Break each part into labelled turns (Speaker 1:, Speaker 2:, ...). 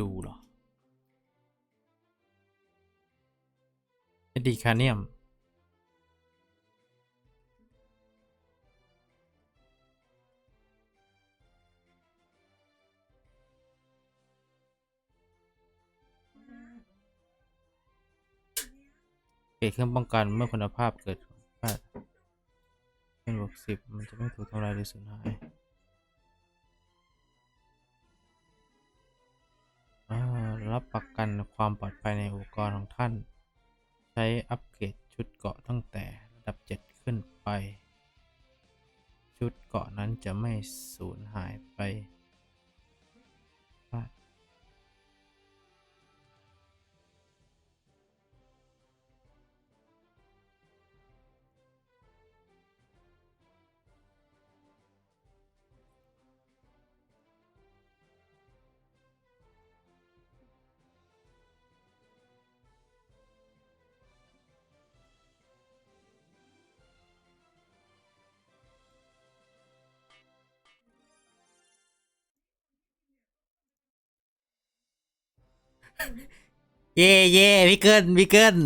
Speaker 1: รูหรอเป็นดีคาเนียม เกรดเครื่องป้องกันเมื่อคุณภาพเกิดพลาดเป็นบวกสิบมันจะไม่ถูกทำลายหรือสูญหาย ความปลอดภัยในอุปกรณ์ของท่าน ใช้อัปเกรดชุดเกราะตั้งแต่ระดับ 7 ขึ้นไป ชุดเกราะนั้นจะไม่สูญหายไป เย่เย่พี่เกิลพี่เกิล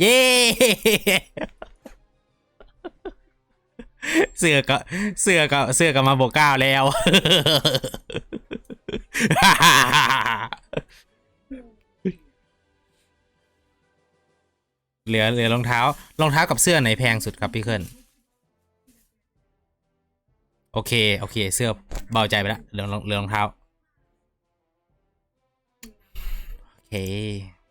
Speaker 1: เย่เสือก็เสือก็เสือก็มาบวกเก้าแล้ว เหลือเหลือรองเท้ารองเท้ากับเสื้อไหนแพงสุดครับพี่เคิลโอเค โอเค เสื้อเบาใจไปละเหลือรองเหลือรองเท้า โ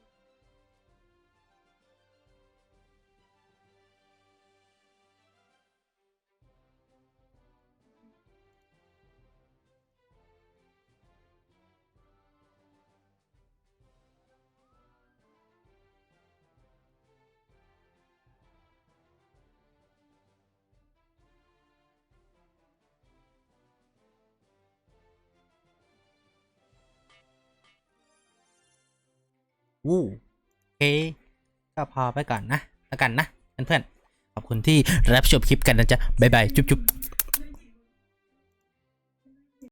Speaker 1: วู้โอเคก็พอไปก่อนนะแล้วกันนะเพื่อนๆขอบคุณที่รับชมคลิปกันนะจ๊ะบ๊ายบายจุ๊บจุ๊บ